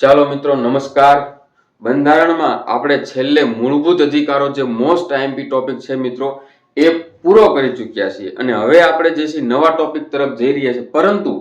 ચાલો મિત્રો, નમસ્કાર. બંધારણમાં આપણે છેલ્લે મૂળભૂત અધિકારો જે મોસ્ટ આઈએમપી ટોપિક છે મિત્રો, એ પૂરો કરી ચૂક્યા છીએ. અને હવે આપણે જે છે નવા ટોપિક તરફ જઈ રહ્યા છીએ. પરંતુ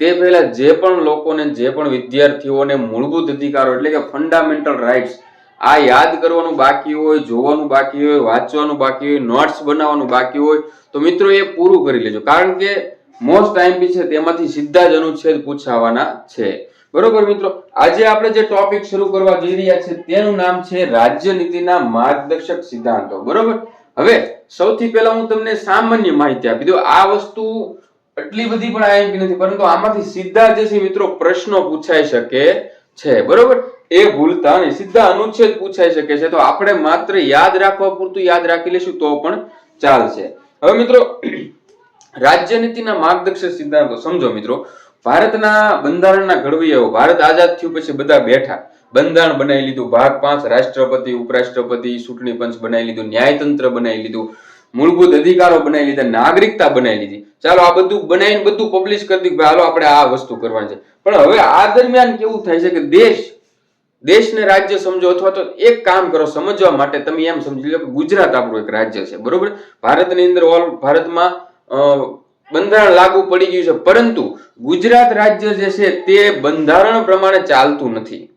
તે પહેલા જે પણ લોકોને, જે પણ વિદ્યાર્થીઓને મૂળભૂત અધિકારો, એટલે કે ફંડામેન્ટલ રાઇટ્સ આ યાદ કરવાનું બાકી હોય, જોવાનું બાકી હોય, વાંચવાનું બાકી હોય નોટ્સ બનાવવાનું બાકી હોય, તો મિત્રો એ પૂરું કરી લેજો. કારણ કે મોસ્ટ આઈએમપી છે તેમાંથી સીધા જ અનુચ્છેદ પૂછાવાના છે. બરોબર મિત્રો, આજે આપણે જે ટોપિક શરૂ કરવા જઈ રહ્યા છે તેનું નામ છે રાજ્ય નીતિના માર્ગદર્શક સિદ્ધાંતો, બરોબર? હવે સૌથી પહેલા હું તમને સામાન્ય માહિતી આપી દઉં. આ વસ્તુ એટલી બધી પણ આઈએમપી નથી, પરંતુ આમાંથી સીધા જે છે મિત્રો પ્રશ્નો પૂછાઈ શકે છે, બરોબર? એ ભૂલતા નહીં. સીધા અનુચ્છેદ પૂછાઈ શકે છે. તો આપણે માત્ર યાદ રાખવા પૂરતું યાદ રાખી લેશું તો પણ ચાલશે. હવે મિત્રો, રાજ્ય નીતિના માર્ગદર્શક સિદ્ધાંતો સમજો મિત્રો. ભારતના બંધારણના ઘડવૈયાઓ ભારત આઝાદ થયું પછી બધા બેઠા. બંધારણ બનાવી લીધું, ભાગ પાંચ, રાષ્ટ્રપતિ, ઉપરાષ્ટ્રપતિ, ચૂંટણી પંચ બનાવી લીધું, ન્યાયતંત્ર બનાવી લીધું, મૂળભૂત અધિકારો બનાવી લીધા, નાગરિકતા બનાવી લીધી. ચાલો આ બધું બનાવીને બધું પબ્લિશ કરી દીધું હાલો આપણે આ વસ્તુ કરવાની છે. પણ હવે આ દરમિયાન કેવું થાય છે કે દેશ, દેશને રાજ્ય સમજો અથવા તો એક કામ કરો સમજવા માટે તમે એમ સમજી લો કે ગુજરાત આપણું એક રાજ્ય છે. બરોબર? ભારતની અંદર ઓલ ભારતમાં બંધારણ લાગુ પડી ગયું છે. પરંતુ ગુજરાત રાજ્ય જે છે તે બંધારણ પ્રમાણે ચાલતું નથી.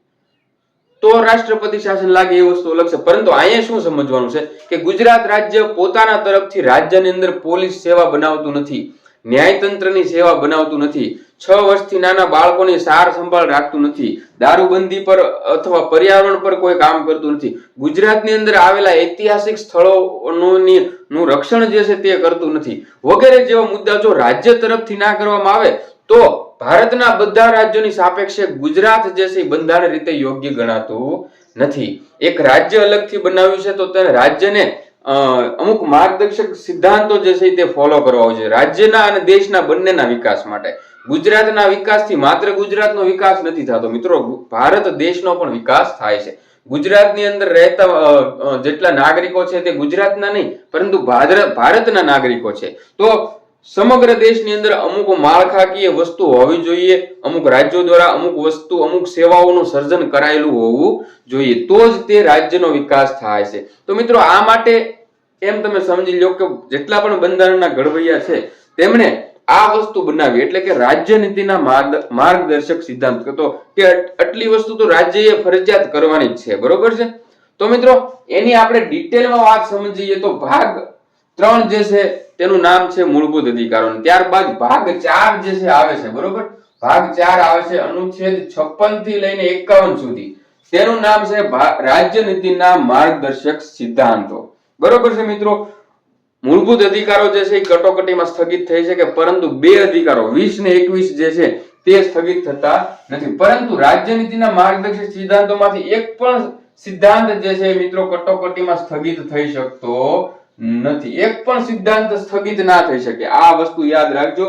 તો રાષ્ટ્રપતિ શાસન લાગે એ વસ્તુ અલગ છે. પરંતુ અહીંયા શું સમજવાનું છે? કે ગુજરાત રાજ્ય પોતાના તરફથી રાજ્યની અંદર પોલીસ સેવા બનાવતું નથી. ન્યાયતંત્રની સેવા બનાવતું નથી. છ વર્ષથી નાના બાળકોની સાર સંભાળ રાખતું નથી. દારૂબંધી પર અથવા પર્યાવરણ પર કોઈ કામ કરતું નથી. ગુજરાતની અંદર આવેલા ઐતિહાસિક સ્થળોની નું રક્ષણ જે છે તે કરતું નથી. વગેરે જેવા મુદ્દા જો રાજ્ય તરફથી ના કરવામાં આવે, તો ભારતના બધા રાજ્યોની સાપેક્ષે ગુજરાત જે છે બંધારણ રીતે યોગ્ય ગણાતું નથી. એક રાજ્ય અલગથી બનાવ્યું છે, તો તેને રાજ્યને અમુક માર્ગદર્શક સિદ્ધાંતો જે છે તે ફોલો કરવા છે. રાજ્યના અને દેશના બંનેના વિકાસ માટે. ગુજરાતના વિકાસથી માત્ર ગુજરાતનો વિકાસ નથી થતો. મિત્રો, ભારત દેશનો પણ વિકાસ થાય છે. ગુજરાતની અંદર રહેતા જેટલા નાગરિકો છે તે ગુજરાતના નહીં, પરંતુ ભારતના નાગરિકો છે. તો સમગ્ર દેશની અંદર અમુક માળખાકીય વસ્તુ હોવી જોઈએ, અમુક રાજ્યો દ્વારા અમુક વસ્તુ, અમુક સેવાઓનું સર્જન કરાયેલું હોવું જોઈએ. તો જ તે રાજ્યનો વિકાસ થાય છે. તો મિત્રો, આ માટે એમ તમે સમજી લો કે જેટલા પણ બંધારણના ઘડવૈયા છે, તેમણે આ વસ્તુ બનાવી. એટલે કે રાજ્ય નીતિના માર્ગ- માર્ગદર્શક સિદ્ધાંત. તો કે આટલી વસ્તુ તો રાજ્યએ ફરજિયાત કરવાની જ છે. બરોબર છે? તો મિત્રો, એની આપણે ડિટેલમાં વાત સમજીએ તો ભાગ ત્રણ જે છે, તેનું નામ છે મૂળભૂત અધિકારો ત્યારબાદ ભાગ ચાર જે છે, આવે છે. બરોબર? ભાગ ચાર આવે છે, અનુચ્છેદ છપ્પનથી લઈને એકાવન સુધી. તેનું નામ છે રાજ્ય નીતિના માર્ગદર્શક સિદ્ધાંતો. બરોબર છે મિત્રો? મૂળભૂત અધિકારો જે છે એ કટોકટીમાં સ્થગિત થઈ છે કે પરંતુ બે અધિકારો, વીસ ને એકવીસ જે છે તે સ્થગિત થતા નથી. પરંતુ રાજ્ય માર્ગદર્શક સિદ્ધાંતોમાંથી એક પણ સિદ્ધાંત જે છે મિત્રો કટોકટીમાં સ્થગિત થઈ શકતો નથી. એક પણ સિદ્ધાંત સ્થગિત ના થઈ શકે. આ વસ્તુ યાદ રાખજો.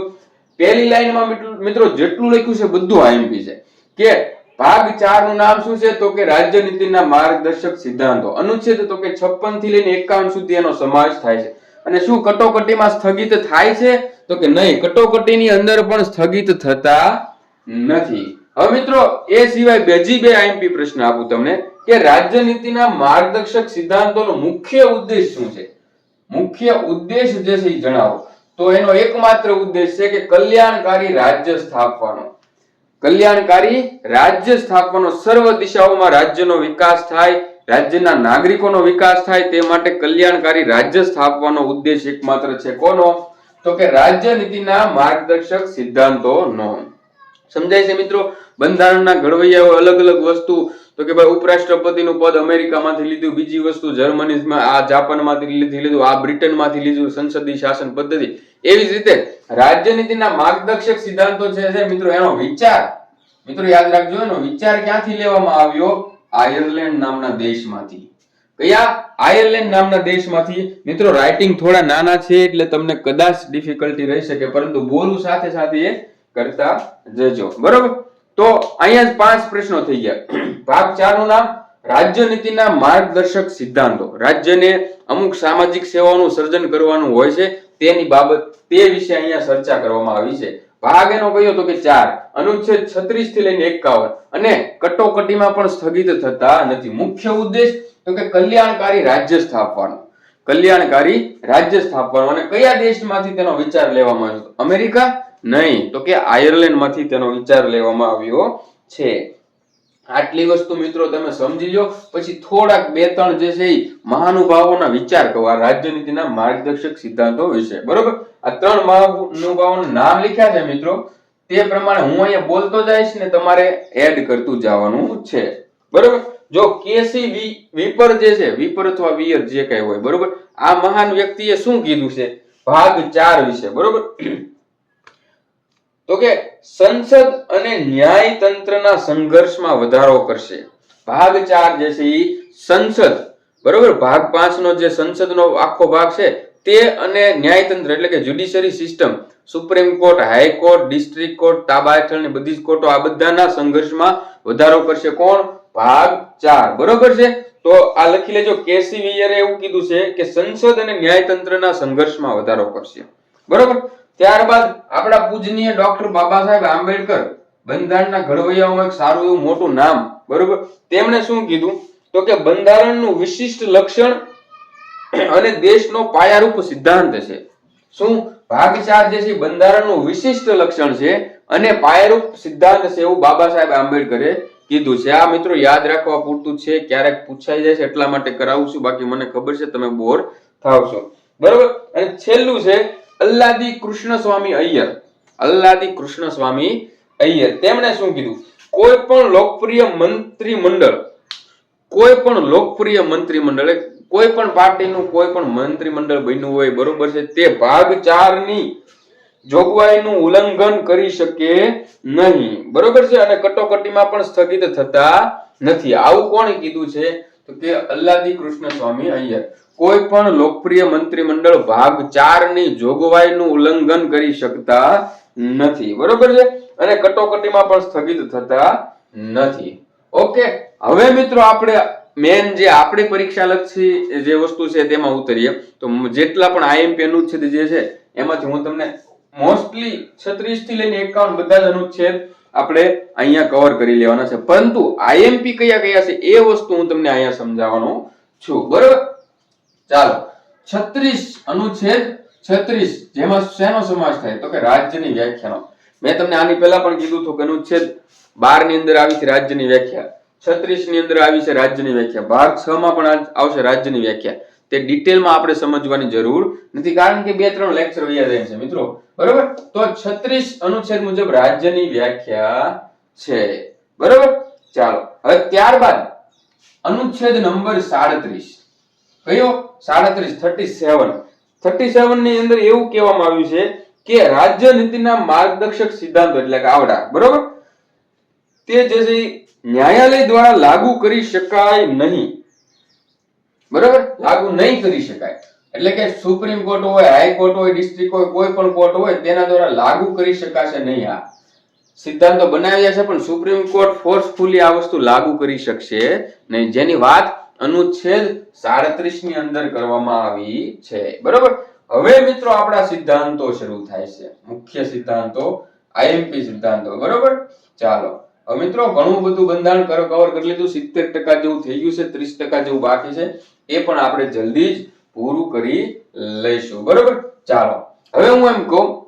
પહેલી લાઈનમાં મિત્રો જેટલું લખ્યું છે બધું આઈએમપી છે. કે ભાગ ચારનું નામ શું છે? તો કે રાજ્ય નીતિના માર્ગદર્શક સિદ્ધાંતો. અનુચ્છેદ તો કે છપ્પનથી લઈને એકાવન સુધી એનો સમાવેશ થાય છે. અને શું કટોકટીમાં સ્થગિત થાય છે? તો કે નહીં, કટોકટીની અંદર પણ સ્થગિત થતા નથી. હવે મિત્રો, એ સિવાય બીજી બે આઈએમપી પ્રશ્ન આપું તમને કે રાજ્ય નીતિના માર્ગદર્શક સિદ્ધાંતોનો મુખ્ય ઉદ્દેશ શું છે? મુખ્ય ઉદ્દેશ જે છે એ જણાવો. તો એનો એકમાત્ર ઉદ્દેશ છે કે કલ્યાણકારી રાજ્ય સ્થાપવાનો. કલ્યાણકારી રાજ્ય સ્થાપવાનો સર્વ દિશાઓમાં રાજ્યનો વિકાસ થાય, રાજ્યના નાગરિકોનો વિકાસ થાય તે માટે કલ્યાણકારી રાજ્ય સ્થાપવાનો ઉદ્દેશ એકમાત્ર છે કોનો? તો કે રાજ્ય નીતિના માર્ગદર્શક સિદ્ધાંતોનો સમજાય છે મિત્રો? બંધારણના ઘડવૈયાઓ અલગ અલગ વસ્તુ તો કે ભાઈ ઉપરાષ્ટ્રપતિનું પદ અમેરિકામાંથી લીધું, બીજી વસ્તુ જર્મનીમાં, આ જાપાનમાંથી લીધી લીધું, આ બ્રિટનમાંથી લીધું સંસદીય શાસન પદ્ધતિ. એવી જ રીતે રાજ્યનીતિના માર્ગદર્શક સિદ્ધાંતો છે મિત્રો, એનો વિચાર. મિત્રો, યાદ રાખજો, એનો વિચાર ક્યાંથી લેવામાં આવ્યો? આયર્લેન્ડ નામના દેશમાંથી. કયા? આયર્લેન્ડ નામના દેશમાંથી. મિત્રો રાઇટિંગ થોડા નાના છે, એટલે તમને કદાચ ડિફિકલ્ટી રહી શકે, પરંતુ બોલું સાથે સાથે કરતા જજો. બરોબર? તો અહીંયા પાંચ પ્રશ્નો થઈ ગયા. ભાગ ચારનું નામ, રાજ્ય નીતિના માર્ગદર્શક સિદ્ધાંતો. રાજ્યને અમુક સામાજિક સેવાઓનું સર્જન કરવાનું હોય છે, તેની બાબત, તે વિશે અહીંયા ચર્ચા કરવામાં આવી છે. ભાગ એનો કયો તો કે ચાર. અનુચ્છેદ છત્રીસથી લઈને એકાવન. અને કટોકટીમાં પણ સ્થગિત થતા નથી. મુખ્ય ઉદ્દેશ તો કે કલ્યાણકારી રાજ્ય સ્થાપવાનો. કલ્યાણકારી રાજ્ય સ્થાપવાનો. અને કયા દેશમાંથી તેનો વિચાર લેવામાં આવ્યો? અમેરિકા નહીં. તો કે આયર્લેન્ડમાંથી તેનો વિચાર લેવામાં આવ્યો છે. આટલી વસ્તુ મિત્રો તમે સમજી લો. પછી થોડાક બે ત્રણ જે છે મહાનુભાવોના વિચાર કહો રાજ્યનીતિના માર્ગદર્શક સિદ્ધાંતો વિશે. બરોબર? આ ત્રણ મહાનુભાવોના નામ લખ્યા છે મિત્રો. તે પ્રમાણે હું અહીંયા બોલતો જઈશ ને તમારે એડ કરતું જવાનું છે. બરોબર? જો કેસી વિપર જે છે, વિપર અથવા વિયર જે કઈ હોય. બરોબર? આ મહાન વ્યક્તિએ શું કીધું છે? ભાગ ચાર વિશે. બરોબર? તો કે સંસદ અને ન્યાયતંત્રના સંઘર્ષમાં વધારો કરશે. ભાગ ચાર જે છે એ સંસદ. બરોબર? ભાગ પાંચ નો જે સંસદનો આખો ભાગ છે, તે અને ન્યાયતંત્ર એટલે કે judiciary system supreme court high court district court તાબા હેઠળની બધી જ કોર્ટો આ બધાના સંઘર્ષમાં વધારો કરશે. કોણ? ભાગ ચાર. બરોબર છે? તો આ લખી લેજો. કેસી વિયરે એવું કીધું છે કે સંસદ અને ન્યાયતંત્રના સંઘર્ષમાં વધારો કરશે. બરોબર? ત્યારબાદ આપણા પૂજનીય ડોક્ટર બાબા આંબેડકર બંધારણના ઘડવૈયાઓમાં એક સારું એવું મોટું નામ, બરોબર? તેમણે શું કીધું? તો કે બંધારણનું વિશિષ્ટ લક્ષણ અને દેશનો પાયારૂપ સિદ્ધાંત છે. શું? ભાગ ચાર જે છે બંધારણનું વિશિષ્ટ લક્ષણ છે અને પાયારૂપ સિદ્ધાંત છે એવું બાબા સાહેબ આંબેડકરે કીધું છે. આ મિત્રો યાદ રાખવા પૂરતું છે. ક્યારેક પૂછાઈ જાય છે, એટલા માટે કરાવું છું. બાકી મને ખબર છે, તમે બોર થાવશો. બરોબર? અને છેલ્લું છે અલ્લાદી કૃષ્ણ સ્વામી અય્યર. અલ્લાદી કૃષ્ણ સ્વામી અય્યર. તેમણે શું કીધું? કોઈ પણ લોકપ્રિય મંત્રી મંડળ કોઈ પણ લોકપ્રિય મંત્રીમંડળ કોઈ પણ પાર્ટીનું કોઈ પણ મંત્રીમંડળ બન્યું હોય, બરોબર છે, તે ભાગ ચારની જોગવાઈનું ઉલ્લંઘન કરી શકે નહીં. બરોબર છે? અને કટોકટીમાં પણ સ્થગિત થતા નથી. આવું કોણે કીધું છે? તો કે અલ્લાદી કૃષ્ણ સ્વામી અય્યર. કોઈ પણ લોકપ્રિય મંત્રીમંડળ ભાગ ચારની જોગવાઈનું ઉલ્લંઘન કરી શકતા નથી. બરોબર છે? અને કટોકટીમાં પણ સ્થગિત થતા નથી. ઓકે, હવે મિત્રો આપણે મેન જે આપણી પરીક્ષા લક્ષી જે વસ્તુ છે તેમાં ઉતરીએ. તો જેટલા પણ આઈએમપી અનુચ્છેદ જે છે, એમાંથી હું તમને મોસ્ટલી છત્રીસથી લઈને એકાવન બધા જ અનુચ્છેદ આપણે અહીંયા કવર કરી લેવાના છે. પરંતુ આઈએમપી કયા કયા છે એ વસ્તુ હું તમને અહીંયા સમજાવવાનો છું. બરોબર? ચાલો. છત્રીસ અનુચ્છેદ છત્રીસ, જેમાં શેનો સમાવેશ થાય? તો કે રાજ્યની વ્યાખ્યાનો. મેં તમને આની પહેલા પણ કીધું હતું કે અનુચ્છેદ બારની અંદર આવી છે રાજ્યની વ્યાખ્યા. છત્રીસની અંદર આવી છે રાજ્યની વ્યાખ્યા. ભાગ છ માં પણ આવશે રાજ્યની વ્યાખ્યા. તે ડિટેલમાં આપણે સમજવાની જરૂર નથી, કારણ કે બે ત્રણ લેક્ચર વૈયા જાય છે મિત્રો. બરોબર? તો છત્રીસ અનુચ્છેદ મુજબ રાજ્યની વ્યાખ્યા છે. બરોબર? ચાલો. હવે ત્યારબાદ અનુચ્છેદ નંબર સાડત્રીસ. કયો? સાડત્રીસ થર્ટી સેવન થર્ટી સેવનની અંદર એવું કહેવામાં આવ્યું છે કે રાજ્ય નીતિના માર્ગદર્શક સિદ્ધાંતો એટલે કે આવડા, બરોબર? તે જે છે ન્યાયાલય દ્વારા લાગુ કરી શકાય નહીં. બરોબર? લાગુ નહીં કરી શકાય. એટલે કે સુપ્રીમ કોર્ટ હોય હાઈકોર્ટ હોય, ડિસ્ટ્રિક્ટ હોય, કોઈ પણ કોર્ટ હોય, તેના દ્વારા લાગુ કરી શકાશે નહીં આ. સિદ્ધાંતો બનાવ્યા છે, પણ સુપ્રીમ કોર્ટ ફોર્સફુલી આ વસ્તુ લાગુ કરી શકશે નહીં. જેની વાત અનુચ્છેદ સાડત્રીસની અંદર કરવામાં આવી છે. બરોબર? હવે મિત્રો આપણા સિદ્ધાંતો શરૂ થાય છે. મુખ્ય સિદ્ધાંતો આઈએમપી સિદ્ધાંતો. બરોબર? ચાલો. મિત્રો ઘણું બધું બંધારણ કવર કરી લીધું. સિત્તેર ટકા જેવું થઈ ગયું છે, ત્રીસ ટકા જેવું બાકી છે. એ પણ આપણે જલ્દી જ પૂરું કરી લઈશું. બરોબર? ચાલો. હવે હું એમ કહું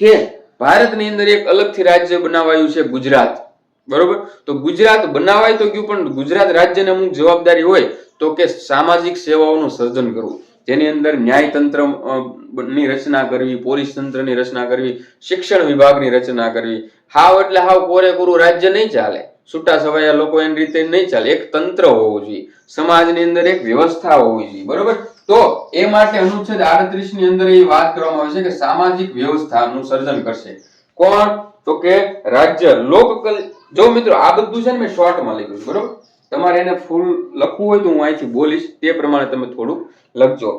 કે ભારતની અંદર એક અલગથી રાજ્ય બનાવાયું છે ગુજરાત. બરોબર? તો ગુજરાત બનાવાય તો ગયું, પણ ગુજરાત રાજ્યને અમુક જવાબદારી હોય તો કે સામાજિક સેવાઓનું સર્જન કરવું. જેની અંદર ન્યાયતંત્રની રચના કરવી, પોલીસ તંત્રની રચના કરવી, શિક્ષણ વિભાગની રચના કરવી. હાવ એટલે હાવ કોરેકોરું રાજ્ય નહીં ચાલે. છૂટા છવાયા લોકો એની રીતે નહીં ચાલે. એક તંત્ર હોવું જોઈએ. સમાજની અંદર એક વ્યવસ્થા હોવી જોઈએ. બરોબર? તો એ માટે અનુચ્છેદ આડત્રીસની અંદર એ વાત કરવામાં આવે છે કે સામાજિક વ્યવસ્થાનું સર્જન કરશે. કોણ? તો કે રાજ્ય લોકકલ જો મિત્રો આ બધું છે ને મેં શોર્ટમાં લખ્યું બરોબર? તમારે એને ફૂલ લખવું હોય તો હું અહીંથી બોલીશ. તે પ્રમાણે તમે થોડુંક લખજો.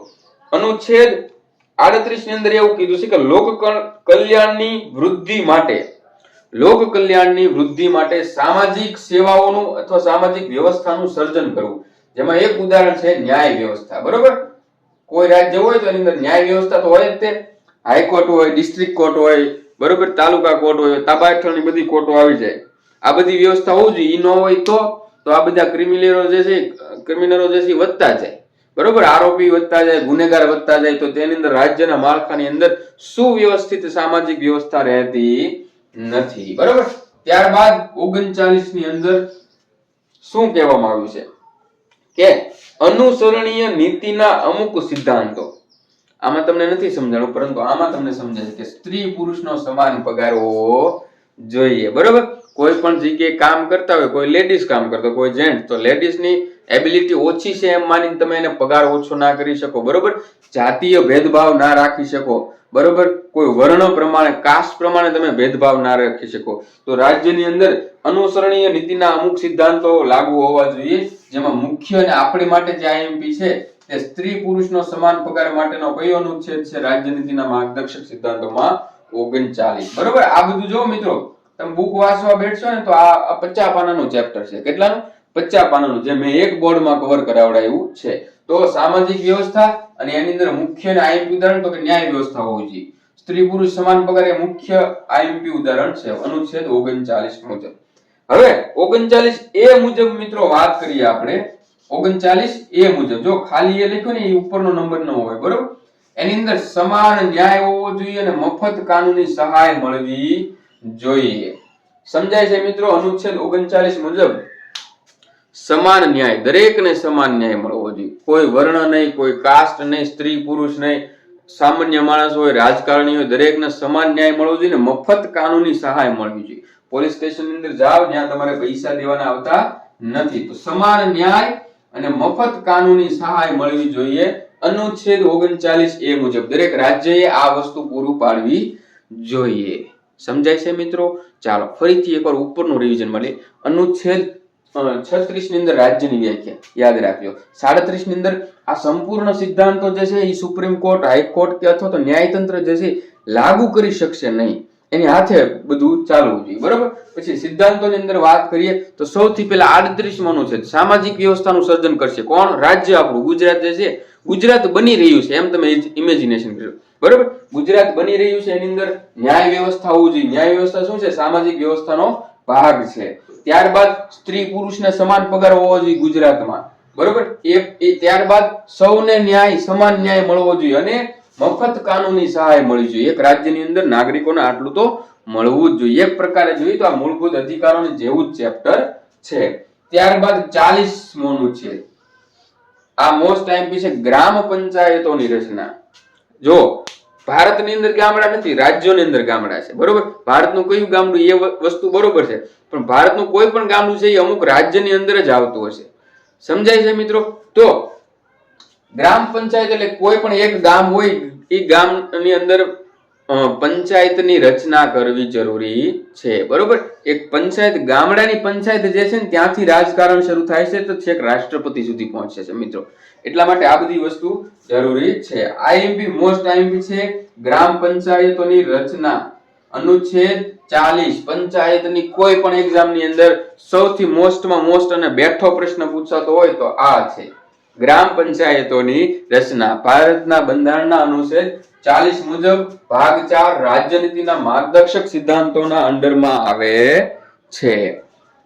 અનુચ્છેદ આડત્રીસની અંદર એવું કીધું છે કે લોક કલ્યાણની વૃદ્ધિ માટે, લોક કલ્યાણની વૃદ્ધિ માટે સામાજિક સેવાઓનું અથવા સામાજિક વ્યવસ્થાનું સર્જન કરવું. જેમાં એક ઉદાહરણ છે ન્યાય વ્યવસ્થા, બરોબર? કોઈ રાજ્ય હોય તો એની અંદર ન્યાય વ્યવસ્થા તો હોય જ તે. હાઈકોર્ટ હોય, ડિસ્ટ્રિક્ટ કોર્ટ હોય, બરોબર? તાલુકા કોર્ટ હોય, તાબા હેઠળની બધી કોર્ટો આવી જાય. આ બધી વ્યવસ્થા હોવી જોઈએ. એ ન હોય તો તો આ બધા ક્રિમિનલો જે છે, ક્રિમિનલો જે છે વધતા જાય. બરોબર? આરોપી વધતા જાય, ગુનેગાર વધતા જાય, તો તેની અંદર રાજ્યના માળખાની અંદર સુવ્યવસ્થિત સામાજિક વ્યવસ્થા રહેતી નથી. બરોબર? ત્યારબાદ ઓગણચાલીસની અંદર શું કહેવામાં આવ્યું છે? કે અનુસરણીય નીતિના અમુક સિદ્ધાંતો. આમાં તમને નથી સમજાણું, પરંતુ આમાં તમને સમજાય કે સ્ત્રી પુરુષનો સમાન પગાર હોવો જોઈએ. બરોબર? કોઈ પણ જગ્યાએ કામ કરતા હોય, કોઈ લેડીઝ કામ કરતો કોઈ જેન્ટ તો લેડીઝની એબિલિટી ઓછી છે એમ માનીને તમે એને પગાર ઓછો ના કરી શકો, બરોબર? જાતીય ભેદભાવ ના રાખી શકો, બરોબર? કોઈ વર્ણ પ્રમાણે કાસ્ટ પ્રમાણે તમે ભેદભાવ ના રાખી શકો. તો રાજ્યની અંદર અનુસરણીય નીતિના અમુક સિદ્ધાંતો લાગુ હોવા જોઈએ, જેમાં મુખ્ય અને આપણી માટે જે આઈએમપી છે, તે સ્ત્રી પુરુષનો સમાન પગાર માટેનો કયો અનુચ્છેદ છે? રાજ્ય નીતિના માર્ગદર્શક સિદ્ધાંતોમાં ઓગણચાલીસ. બરોબર? આ બધું જો મિત્રો તમે બુક વાંચવા બેઠશો ને તો આ પચાસ પાનાનું ચેપ્ટર છે. કેટલાનું? પચાસ પાનાનું જે મેં એક બોર્ડમાં કવર કરાવડાયું છે. તો સામાજિક વ્યવસ્થા અને એની અંદર મુખ્ય આઈએમપી ઉદાહરણ તો કે ન્યાય વ્યવસ્થા હોવી જોઈએ. સ્ત્રી પુરુષ સમાન પગાર એ મુખ્ય આઈએમપી ઉદાહરણ છે. અનુચ્છેદ ઓગણચાલીસ મુજબ હવે ઓગણચાલીસ એ મુજબ મિત્રો વાત કરીએ આપણે. ઓગણચાલીસ એ મુજબ. જો ખાલી એ લખ્યું ને એ ઉપરનો નંબર ન હોય, બરોબર? એની અંદર સમાન ન્યાય હોવો જોઈએ અને મફત કાનૂની સહાય મળવી જોઈએ. સમજાય છે મિત્રો? અનુચ્છેદ ઓગણચાલીસ મુજબ સમાન ન્યાય, દરેકને સમાન ન્યાય મળવો જોઈએ. કોઈ વર્ણ નહીં, કોઈ કાસ્ટ નહીં, સ્ત્રી, પુરુષ નહીં, સામાન્ય માણસ હોય, રાજકારણી હોય, દરેકને સમાન ન્યાય મળવો જોઈએ મફત કાનૂની સહાય મળવી જોઈએ. પોલીસ સ્ટેશન અંદર જાઓ ત્યાં તમારે પૈસા દેવાના આવતા નથી. તો સમાન ન્યાય અને મફત કાનૂની સહાય મળવી જોઈએ અનુચ્છેદ ઓગણચાલીસ એ મુજબ. દરેક રાજ્યએ આ વસ્તુ પૂરું પાડવી જોઈએ. સમજાય છે મિત્રો? ચાલો, ફરીથી એકવાર ઉપરનું રિવિઝન મળે અનુચ્છેદ છત્રીસની અંદર રાજ્યની વ્યાખ્યા. યાદ રાખજો. સાડત્રીસની અંદર આ સંપૂર્ણ સિદ્ધાંતો જે છે એ સુપ્રીમ કોર્ટ હાઈકોર્ટ કે અથવા તો ન્યાયતંત્ર જે છે, લાગુ કરી શકશે નહીં. એની હાથે બધું ચાલવું જોઈએ. બરોબર? પછી સિદ્ધાંતોની અંદર વાત કરીએ, તો સૌથી પહેલા આડત્રીસ માનું છે સામાજિક વ્યવસ્થાનું સર્જન કરશે. કોણ? રાજ્ય આપણું. ગુજરાત જે છે, ગુજરાત બની રહ્યું છે. એમ તમે ઇમેજિનેશન કરો બરોબર? ગુજરાત બની રહ્યું છે એની અંદર ન્યાય વ્યવસ્થા હોવું જોઈએ. ન્યાય વ્યવસ્થા શું છે? સામાજિક વ્યવસ્થાનો ભાગ છે. ત્યારબાદ સ્ત્રી પુરુષને સમાન પગાર હોવો જોઈએ ગુજરાતમાં. બરોબર? એ ત્યારબાદ સૌને ન્યાય, સમાન ન્યાય મળવો જોઈએ અને મફત કાનૂની સહાય મળી જોઈએ. એક રાજ્યની અંદર નાગરિકોને આટલું તો મળવું જ જોઈએ. એક પ્રકારે જોઈએ તો આ મૂળભૂત અધિકારોની જેવું જ ચેપ્ટર છે. ત્યારબાદ ચાલીસ મોનું છે. આ મોસ્ટ ટાઈમ છે ગ્રામ પંચાયતોની રચના. જો ભારતની અંદર ગામડા નથી, રાજ્યોની અંદર ગામડા છે, બરોબર? ભારતનું કયું ગામડું, એ વસ્તુ બરોબર છે, પણ ભારતનું કોઈ પણ ગામડું છે એ અમુક રાજ્યની અંદર જ આવતું હશે. સમજાય છે મિત્રો? તો ગ્રામ પંચાયત એટલે કોઈ પણ એક ગામ હોય, એ ગામની અંદર પંચાયતની રચના કરવી જરૂરી છે, બરોબર? એક પંચાયત, ગામડાની પંચાયત જે છે ને, ત્યાંથી રાજકારણ શરૂ થાય છે, તો છેક રાષ્ટ્રપતિ સુધી પહોંચે છે, મિત્રો. એટલા માટે આ બધી વસ્તુ જરૂરી છે. આઈએમપી, મોસ્ટ આઈએમપી છે ગ્રામ પંચાયતોની રચના. અનુચ્છેદ ચાલીસ, પંચાયતની કોઈ પણ એક્ઝામની અંદર સૌથી મોસ્ટમાં મોસ્ટ અને બેઠો પ્રશ્ન પૂછાતો હોય તો આ છે. ગ્રામ પંચાયતોની રચના. ભારતના બંધારણના અનુચ્છેદ ચાલીસ મુજબ ભાગ ચાર રાજ્યનીતિના માર્ગદર્શક સિદ્ધાંતોના અંડરમાં આવે છે.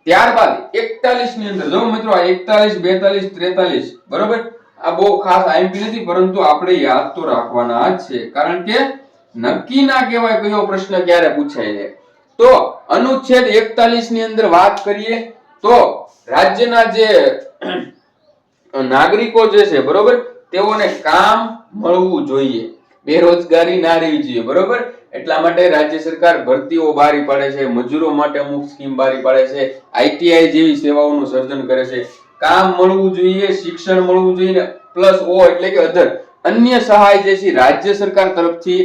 ત્યારબાદ એકતાલીસની અંદર. જો મિત્રો એકતાલીસ, બેતાલીસ, ત્રેતાલીસ, બરોબર? આ બહુ ખાસ આઈએમપી નથી, પરંતુ આપણે યાદ તો રાખવાના છે. કારણ કે નક્કી ના કહેવાય કયો પ્રશ્ન ક્યારે પૂછાય છે. તો અનુચ્છેદ એકતાલીસની અંદર વાત કરીએ તો રાજ્યના જે નાગરિકો જે છે, બરોબર, તેઓને કામ મળવું જોઈએ. બેરોજગારી ના રહેવી જોઈએ, બરોબર? એટલા માટે રાજ્ય સરકાર ભરતીઓ બારી પાડે છે, મજૂરો માટે અમુક સ્કીમ બારી પાડે છે આઈટીઆઈ જેવી સેવાઓનું સર્જન કરે છે. કામ મળવું જોઈએ, શિક્ષણ મળવું જોઈએ પ્લસ ઓ એટલે કે અધર. અન્ય સહાય જે છે રાજ્ય સરકાર તરફથી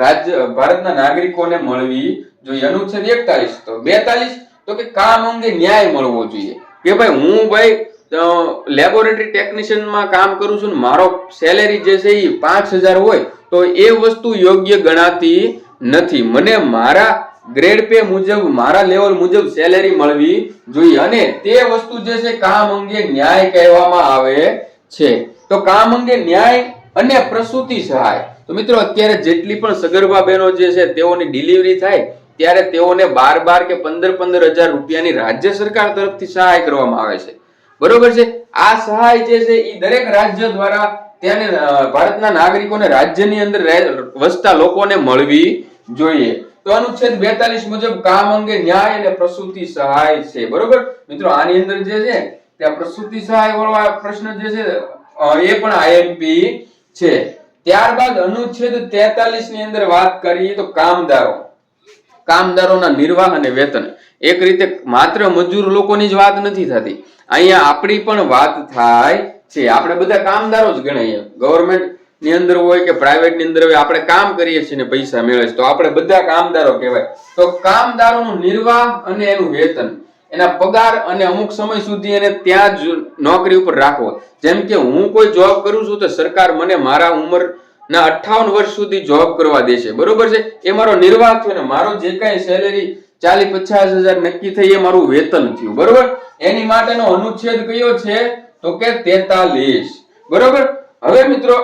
રાજ્ય, ભારતના નાગરિકોને મળવી જોઈએ. અનુચ્છેદ એકતાલીસ તો બેતાલીસ, તો કે કામ અંગે ન્યાય મળવો જોઈએ. કે ભાઈ હું ભાઈ લેબોરેટરી ટેકનિશિયનમાં કામ કરું છું મારો સેલેરી જે છે એ પાંચ હજાર હોય, તો એ વસ્તુ યોગ્ય ગણાતી નથી. મને મારા ગ્રેડ પે મુજબ, મારા લેવલ મુજબ સેલેરી મળવી જોઈએ. અને તે વસ્તુ જે છે, કામ અંગે ન્યાય કહેવામાં આવે છે. તો કામ અંગે ન્યાય અને પ્રસૂતિ સહાય. તો મિત્રો, અત્યારે જેટલી પણ સગર્ભા બહેનો જે છે, તેઓની ડિલિવરી થાય, ત્યારે તેઓને બાર બાર કે પંદર પંદર હજાર રૂપિયાની રાજ્ય સરકાર તરફથી સહાય કરવામાં આવે છે. બરોબર છે? આ સહાય જે છે એ દરેક રાજ્ય દ્વારા ત્યાંને ભારતના નાગરિકોને રાજ્યની અંદર વસતા લોકોને મળવી જોઈએ. તો અનુચ્છેદ બેતાલીસ મુજબ કામ અંગે ન્યાય અને પ્રસૂતિ સહાય છે. બરોબર? મિત્રો, આની અંદર જે છે, ત્યાં પ્રસૂતિ સહાય વાળો પ્રશ્ન જે છે એ પણ આઈએમપી છે. ત્યારબાદ અનુચ્છેદ 43 ની અંદર વાત કરીએ તો કામદારો. કામદારોના નિર્વાહ અને વેતન. એક રીતે માત્ર મજૂર લોકોની જ વાત નથી થતી. અહીંયા આપણી પણ વાત થાય છે. આપણે બધા કામદારો જ ગણાય. ગવર્મેન્ટ ની અંદર હોય કે પ્રાઇવેટની અંદર આપણે કામ કરીએ છીએ ને પૈસા મેળવે છે તો આપણે બધા કામદારો કહેવાય. તો કામદારોનું નિર્વાહ અને એનું વેતન, એના પગાર અને અમુક સમય સુધી એને ત્યાં જ નોકરી ઉપર રાખવો. જેમ કે હું કોઈ જોબ કરું છું તો સરકાર મને મારા ઉંમર ના અઠ્ઠાવન વર્ષ સુધી જોબ કરવા દેશે બરોબર છે? એ મારો નિર્વાહ થયો ને મારો જે કાંઈ સેલેરી ચાલી પચાસ હજાર નક્કી થઈ એ મારું વેતન થયું. બરોબર? એની માટેનો અનુચ્છેદ કયો છે? તો કે તેતાલીસ. બરોબર? હવે મિત્રો,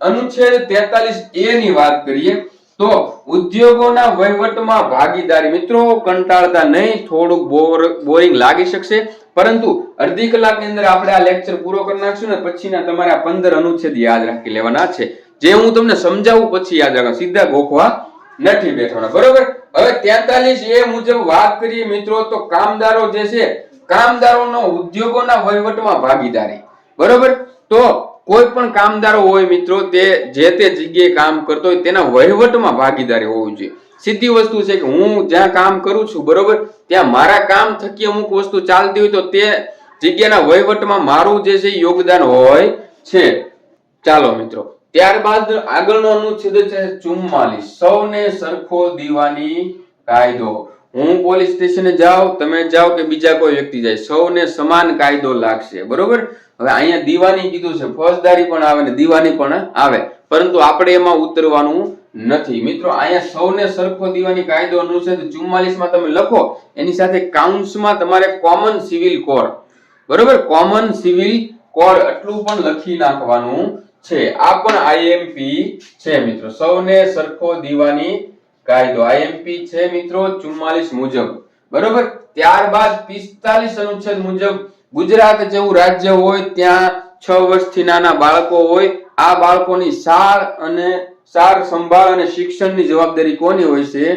અનુચ્છેદ તેતાલીસ એ ની વાત કરીએ, તો ઉદ્યોગોના વહીવટમાં ભાગીદારી, મિત્રો, કંટાળતા નહીં, થોડુંક બોર, બોરિંગ લાગી શકશે, પરંતુ અડધી કલાકની અંદર આપણે આ લેક્ચર પૂરો કરી નાખશું ને પછીના તમારે પંદર અનુચ્છેદ યાદ રાખી લેવાના છે. જે હું તમને સમજાવું પછી યાદ રાખો, સીધા ગોખવા નથી બેઠવાના, બરોબર? હવે તેતાલીસ એ મુજબ વાત કરીએ મિત્રો, તો કામદારો જે છે, કામદારોનો ઉદ્યોગોના વહીવટમાં ભાગીદારી, બરોબર? તો કોઈ પણ કામદારો હોય મિત્રો, તે જે તે જગ્યાએ કામ કરતો હોય તેના વહીવટમાં ભાગીદારી હોવી જોઈએ. સીધી વસ્તુ છે કે હું જ્યાં કામ કરું છું, બરોબર? ત્યાં મારા કામ થકી અમુક વસ્તુ ચાલતી હોય તો તે જગ્યાના વહીવટમાં મારું જે છે યોગદાન હોય છે. ચાલો મિત્રો, ત્યારબાદ આગળનો અનુચ્છેદ છે ચુમ્માલીસ. સૌને સરખો દીવાની કાયદો. હું પોલીસ સ્ટેશને જાઉં, તમે જાઓ કે બીજા કોઈ વ્યક્તિ જાય. સૌને સમાન કાયદો લાગશે, બરોબર? હવે અહીંયા દીવાની કીધું છે, ફોજદારી પણ આવે ને દીવાની પણ આવે. પરંતુ આપણે એમાં ઉતરવાનું નથી. મિત્રો, અહીંયા સૌને સરખો દીવાની કાયદો અનુચ્છેદ ચુમ્માલીસમાં તમે લખો, એની સાથે કાઉન્સમાં તમારે કોમન સિવિલ કોડ. બરોબર? કોમન સિવિલ કોડ એટલું પણ લખી નાખવાનું છે. આ પણ આઈએમપી છે, મિત્રો. સૌને સરખો દીવાની કાયદો. આઈએમપી છે, મિત્રો 44 મુજબ. બરોબર? ત્યારબાદ 45 અનુચ્છેદ મુજબ ગુજરાત જેવું રાજ્ય હોય, ત્યાં છ વર્ષથી નાના બાળકો હોય, આ બાળકોની સાર અને સાર સંભાળ અને શિક્ષણની જવાબદારી કોની હોય છે?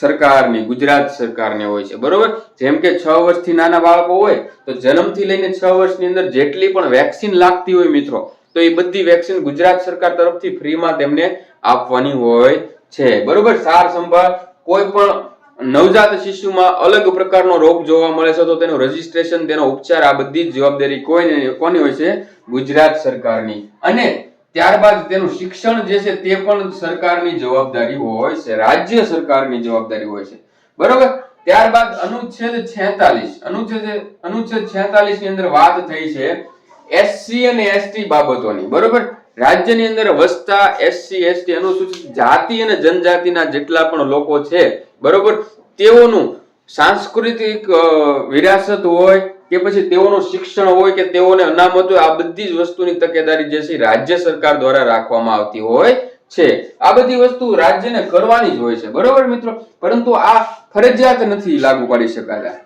સરકારની, ગુજરાત સરકારને હોય છે, બરોબર? જેમ કે છ વર્ષથી નાના બાળકો હોય, તો જન્મથી લઈને છ વર્ષની અંદર જેટલી પણ વેક્સિન લાગતી હોય મિત્રો, તો એ બધી વેક્સિન ગુજરાત સરકાર તરફથી ફ્રીમાં તેમને આપવાની હોય છે, બરોબર? સાર સંભાળ કોઈ પણ નવજાત શિશુમાં અલગ પ્રકારનો રોગ જોવા મળે છે, તો તેનું રજીસ્ટ્રેશન તેનો ઉપચાર, આ બધી જ જવાબદારી કોઈને, કોની હોય છે? ગુજરાત સરકારની. અને ત્યારબાદ તેનું શિક્ષણ જે છે, તે પણ સરકારની જવાબદારી હોય છે, રાજ્ય સરકારની જવાબદારી હોય છે. બરોબર? ત્યારબાદ અનુચ્છેદ 46 અનુચ્છેદ અનુચ્છેદ 46 ની અંદર વાત થઈ છે, એસસી અને એસટી બાબતોની. બરોબર? રાજ્યની અંદર વસતા એસસી એસટી અનુસૂચિત જાતિ અને જનજાતિના જેટલા પણ લોકો છે, બરોબર, તેઓનું સાંસ્કૃતિક વિરાસત હોય કે પછી તેઓનું શિક્ષણ હોય કે તેઓને અનામત હોય, આ બધી જ વસ્તુની તકેદારી જે છે રાજ્ય સરકાર દ્વારા રાખવામાં આવતી હોય છે. આ બધી વસ્તુ રાજ્યને કરવાની જ હોય છે, બરોબર મિત્રો? પરંતુ આ ફરજિયાત નથી લાગુ પાડી શકાતા.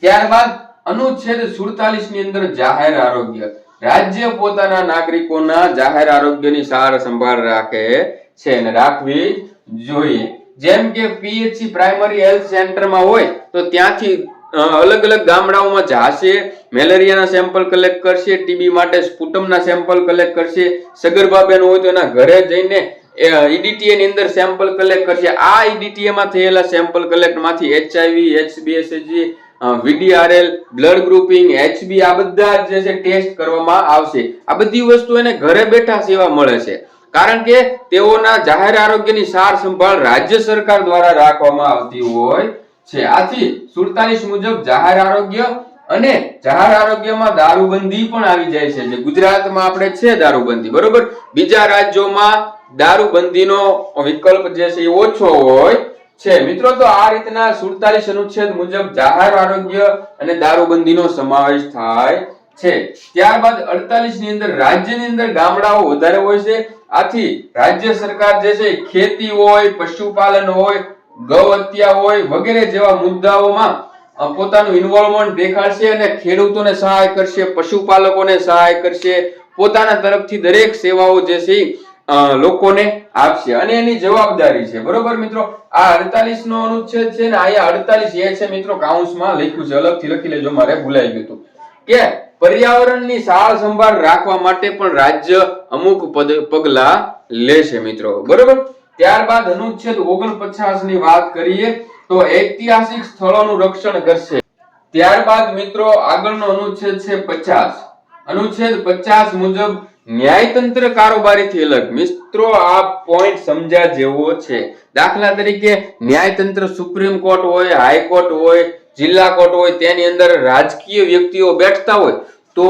ત્યારબાદ અનુચ્છેદ 47 ની અંદર જાહેર આરોગ્ય. રાજ્ય પોતાના નાગરિકોના જાહેર આરોગ્યની સાર સંભાળ રાખે છે અને રાખવી જોઈએ. જેમ કે પીએચસી પ્રાઇમરી હેલ્થ સેન્ટરમાં હોય તો ત્યાંથી અલગ અલગ ગામડાઓમાં જાશે, મેલેરિયાના સેમ્પલ કલેક્ટ કરશે ટીબી માટે સ્પુટમના સેમ્પલ કલેક્ટ કરશે સગર્ભા બેન હોય તો એના ઘરે જઈને ઈડીટીએ ની અંદર સેમ્પલ કલેક્ટ કરશે. આ ઈડીટીએ માં થયેલા સેમ્પલ કલેક્ટમાંથી HIV એચબીએસજી VDRL blood grouping HB આ બધા જે છે ટેસ્ટ કરવામાં આવશે. આ બધી વસ્તુ એને ઘરે બેઠા સેવા મળે છે. કારણ કે તેઓના જાહેર આરોગ્યની સાર સંભાળ રાજ્ય સરકાર દ્વારા રાખવામાં આવતી હોય છે. આથી સુડતાલીસ મુજબ જાહેર આરોગ્ય અને જાહેર આરોગ્યમાં દારૂબંધી પણ આવી જાય છે. જે ગુજરાતમાં આપણે છે દારૂબંધી, બરોબર? બીજા રાજ્યોમાં દારૂબંધીનો વિકલ્પ જે છે એ ઓછો હોય છે. મિત્રો, તો આ રીતના સુડતાલીસ અનુચ્છેદ મુજબ જાહેર આરોગ્ય અને દારૂબંધીનો સમાવેશ થાય છે. ત્યારબાદ અડતાલીસની અંદર રાજ્યની અંદર ગામડાઓ વધારે હોય છે. આથી રાજ્ય સરકાર જે છે, ખેતી હોય, પશુપાલન હોય, ગૌ હોય વગેરે જેવા મુદ્દાઓમાં પોતાનું ઇન્વોલ્વમેન્ટ દેખાડશે અને ખેડૂતોને સહાય કરશે, પશુપાલકોને સહાય કરશે. પોતાના તરફથી દરેક સેવાઓ જે છે લોકોને આપશે અને એની જવાબદારી છે. બરોબર મિત્રો? આ અડતાલીસ નો અનુચ્છેદ છે ને અહીંયા અડતાલીસ એ છે મિત્રો કાઉન્સમાં લખ્યું છે. અલગથી લખી લેજો, મારે ભૂલાઈ ગયું હતું. કે પર્યાવરણની સાર સંભાળ રાખવા માટે પણ રાજ્ય અમુક પગલા લેશે મિત્રો. બરોબર? ત્યારબાદ અનુચ્છેદ ઓગણપચાસની વાત કરીએ તો ઐતિહાસિક સ્થળોનું રક્ષણ કરશે. ત્યારબાદ મિત્રો આગળનો અનુચ્છેદ છે પચાસ. અનુચ્છેદ પચાસ મુજબ ન્યાયતંત્ર કારોબારીથી અલગ. મિત્રો, આ પોઈન્ટ સમજ્યા જેવો છે. દાખલા તરીકે, ન્યાયતંત્ર સુપ્રીમ કોર્ટ હોય હાઈકોર્ટ હોય, જિલ્લા કોર્ટ હોય, તેની અંદર રાજકીય વ્યક્તિઓ બેઠતા હોય, તો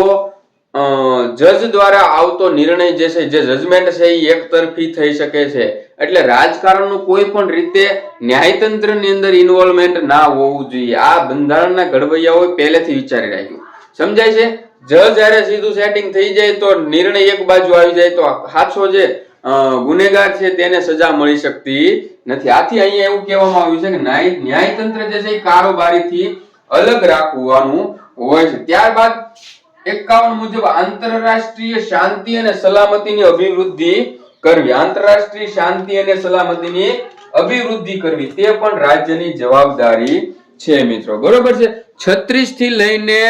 જજ દ્વારા આવતો નિર્ણય જે છે, જે જજમેન્ટ છે, એ એક તરફી થઈ શકે છે. એટલે રાજકારણનું કોઈ પણ રીતે ન્યાયતંત્રની અંદર ઇન્વોલ્વમેન્ટ ના હોવું જોઈએ. આ બંધારણના ઘડવૈયાઓએ પહેલેથી વિચારી રાખ્યું. સમજાય છે? જજ જ્યારે સીધું સેટિંગ થઈ જાય તો નિર્ણય એક બાજુ આવી જાય તો હાચો જે ગુનેગાર છે તેને સજા મળી શકતી નથી. આથી અહીંયા એવું કહેવામાં આવ્યું છે કે ન્યાય, ન્યાયતંત્ર જે છે એ કારોબારીથી અલગ રાખવાનું હોય છે. ત્યારબાદ એકાવન મુજબ આંતરરાષ્ટ્રીય શાંતિ અને સલામતીની અભિવૃદ્ધિ કરવી. આંતરરાષ્ટ્રીય શાંતિ અને સલામતીની અભિવૃદ્ધિ કરવી. તે પણ રાજ્યની જવાબદારી છે મિત્રો. બરોબર છે? છત્રીસથી લઈને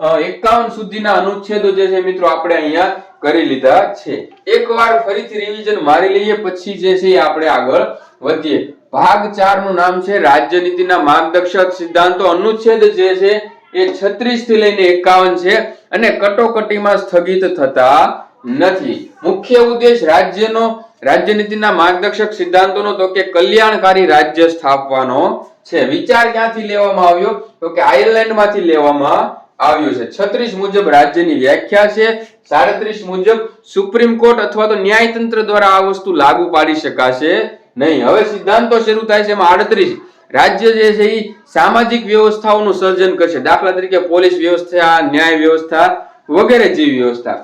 એકાવન સુધીના અનુચ્છેદો જે છે મિત્રો આપણે અહીંયા કરી લીધા છે. એકવાર ફરીથી રિવિઝન મારી લઈએ, પછી જે છે આપણે આગળ વધીએ. ભાગ ચારનું નામ છે રાજ્ય નીતિના માર્ગદર્શક સિદ્ધાંતો. અનુચ્છેદ જે છે એ છત્રીસથી લઈને એકાવન છે અને કટોકટીમાં સ્થગિત થતા નથી. મુખ્ય ઉદ્દેશ રાજ્યનો, રાજ્ય નીતિના માર્ગદર્શક સિદ્ધાંતોનો, તો કે કલ્યાણકારી રાજ્ય સ્થાપવાનો છે. વિચાર ક્યાંથી લેવામાં આવ્યો? તો કે આયર્લેન્ડમાંથી લેવામાં આવ્યો છે. છત્રીસ મુજબ રાજ્યની વ્યાખ્યા છે. સાડત્રીસ મુજબ સુપ્રીમ કોર્ટ અથવા તો ન્યાયતંત્ર દ્વારા આ વસ્તુ લાગુ પાડી શકાશે નહીં. હવે સિદ્ધાંતો શરૂ થાય છે એમાં આડત્રીસ. રાજ્ય જે છે એ સામાજિક વ્યવસ્થાઓનું સર્જન કરશે. દાખલા તરીકે પોલીસ વ્યવસ્થા, ન્યાય વ્યવસ્થા વગેરે જેવી વ્યવસ્થા.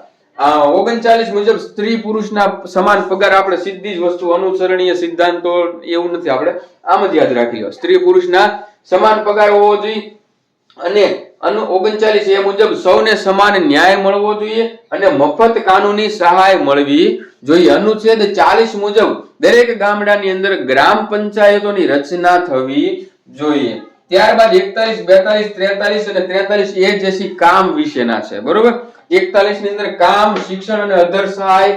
ઓગણચાલીસ મુજબ સ્ત્રી પુરુષના સમાન પગાર આપણે સીધી જ વસ્તુ, અનુસરણીય સિદ્ધાંતો એવું નથી આપણે. આમ જ યાદ રાખી લો. સ્ત્રી પુરુષના સમાન પગાર હોવો જોઈએ અને અનુ ઓગણચાલીસ એ મુજબ સૌને સમાન ન્યાય મળવો જોઈએ અને મફત કાનૂની સહાય મળવી જોઈએ. અનુચ્છેદ ચાલીસ મુજબ દરેક ગામડાની અંદર ગ્રામ પંચાયતોની રચના થવી જોઈએ. ત્યારબાદ એકતાલીસ, બેતાલીસ, ત્રેતાલીસ અને ત્રેતાલીસ એ જે કામ વિશેના છે. બરોબર? એકતાલીસની અંદર કામ, શિક્ષણ અને અધર સહાય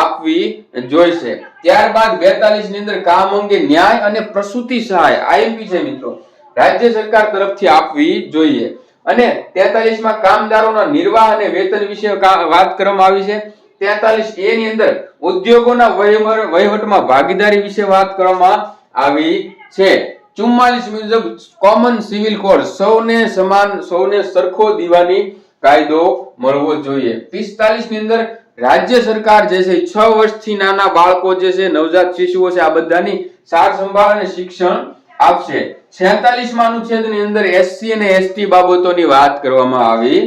આપવી જોઈશે. ત્યારબાદ બેતાલીસની અંદર કામ અંગે ન્યાય અને પ્રસૂતિ સહાય. આઈએમપી છે મિત્રો. રાજ્ય સરકાર તરફથી આપવી જોઈએ. અને તેતાલીસમાં કામદારોના નિર્વાહ અને વેતન વિશે વાત કરવામાં આવી છે. તેતાલીસ એ ની અંદર ઉદ્યોગોના વહીવટ- વહીવટમાં ભાગીદારી વિશે વાત કરવામાં આવી છે. ચુમ્માલીસ મુજબ કોમન સિવિલ કોડ સૌને સમાન, સૌને સરખો દીવાની કાયદો મળવો જોઈએ. પિસ્તાલીસની અંદર રાજ્ય સરકાર જે છે, છ વર્ષથી નાના બાળકો જે છે, નવજાત શિશુઓ છે, આ બધાની સાર સંભાળ અને શિક્ષણ આપશે છેતાલીસમાં અનુચ્છેદ અંદર એસસી અને એસટી બાબતોની વાત કરવામાં આવી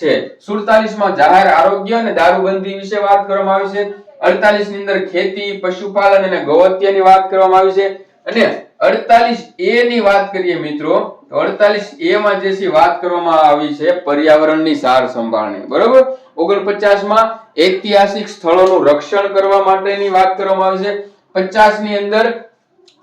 છે. સુડતાલીસમાં જાહેર આરોગ્ય અને દારૂબંધી વિશે વાત કરવામાં આવી છે. અડતાલીસની અંદર ખેતી, પશુપાલન અને ગૌહત્યાની વાત કરવામાં આવી છે. અને અડતાલીસ એ ની વાત કરીએ મિત્રો અડતાલીસ એ માં જે વાત કરવામાં આવી છે, પર્યાવરણની સાર સંભાળની. બરોબર? ઓગણપચાસમાં ઐતિહાસિક સ્થળોનું રક્ષણ કરવા માટેની વાત કરવામાં આવી છે. પચાસની અંદર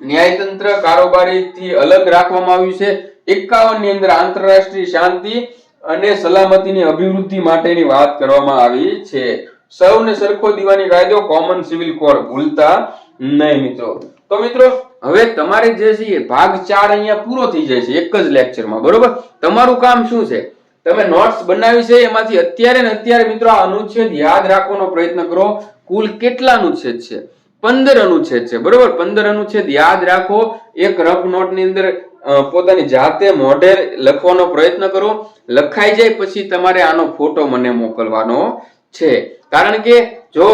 ન્યાયતંત્ર કારોબારીથી અલગ રાખવામાં આવ્યું છે. એકાવનની અંદર આંતરરાષ્ટ્રીય શાંતિ અને સલામતીની અભિવૃદ્ધિ માટેની વાત કરવામાં આવી છે. સૌને સરખો દીવાની કાયદો કોમન સિવિલ કોડ ભૂલતા નહીં મિત્રો. તો મિત્રો, હવે તમારે જે છે ભાગ ચાર અહીંયા પૂરો થઈ જાય છે એક જ લેક્ચરમાં, બરોબર? તમારું કામ શું છે? તમે નોટ્સ બનાવી છે, એમાંથી અત્યારે ને અત્યારે મિત્રો આ અનુચ્છેદ યાદ રાખવાનો પ્રયત્ન કરો. કુલ કેટલા અનુચ્છેદ છે? પંદર અનુચ્છેદ છે. બરોબર? પંદર અનુચ્છેદ યાદ રાખો. એક રફ નોટની અંદર પોતાની જાતે મોઢે લખવાનો પ્રયત્ન કરો. લખાઈ જાય પછી તમારે આનો ફોટો મને મોકલવાનો છે. કારણ કે જો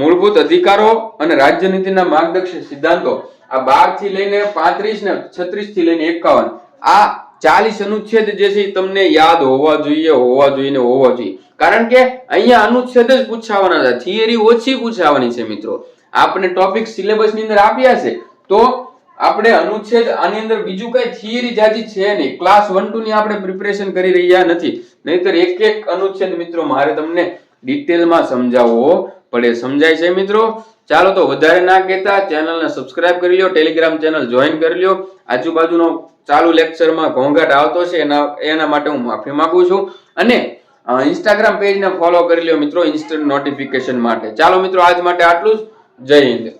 મૂળભૂત અધિકારો અને રાજ્યનીતિના માર્ગદર્શક સિદ્ધાંતો આ બારથી લઈને પાંત્રીસ ને છત્રીસથી લઈને એકાવન, આ ચાલીસ અનુચ્છેદ જે છે તમને યાદ હોવા જોઈએ હોવા જોઈએ હોવા જોઈએ. કારણ કે અહીંયા અનુચ્છેદ જ પૂછાવાના થિયરી ઓછી પૂછાવાની છે મિત્રો. આપણે ટોપિક સિલેબસની અંદર આપ્યા છે, તો આપણે અનુચ્છેદ આની અંદર બીજું કઈ થિયરી જાજી છે નહીં. ક્લાસ વન ટુ ની આપણે પ્રિપરેશન કરી રહ્યા નથી. નહીતર એક એક અનુચ્છેદ મિત્રો મારે તમને ડિટેલમાં સમજાવવો પડે. સમજાય છે મિત્રો? ચાલો તો વધારે ના કહેતા ચેનલને સબસ્ક્રાઇબ કરી લ્યો ટેલિગ્રામ ચેનલ જોઈન કરી લ્યો. આજુબાજુનો ચાલુ લેક્ચરમાં ઘોંઘાટ આવતો છે, એના એના માટે હું માફી માંગુ છું. અને ઇન્સ્ટાગ્રામ પેજને ફોલો કરી લ્યો મિત્રો ઇન્સ્ટન્ટ નોટિફિકેશન માટે. ચાલો મિત્રો, આજ માટે આટલું જ. જય હિન્દ.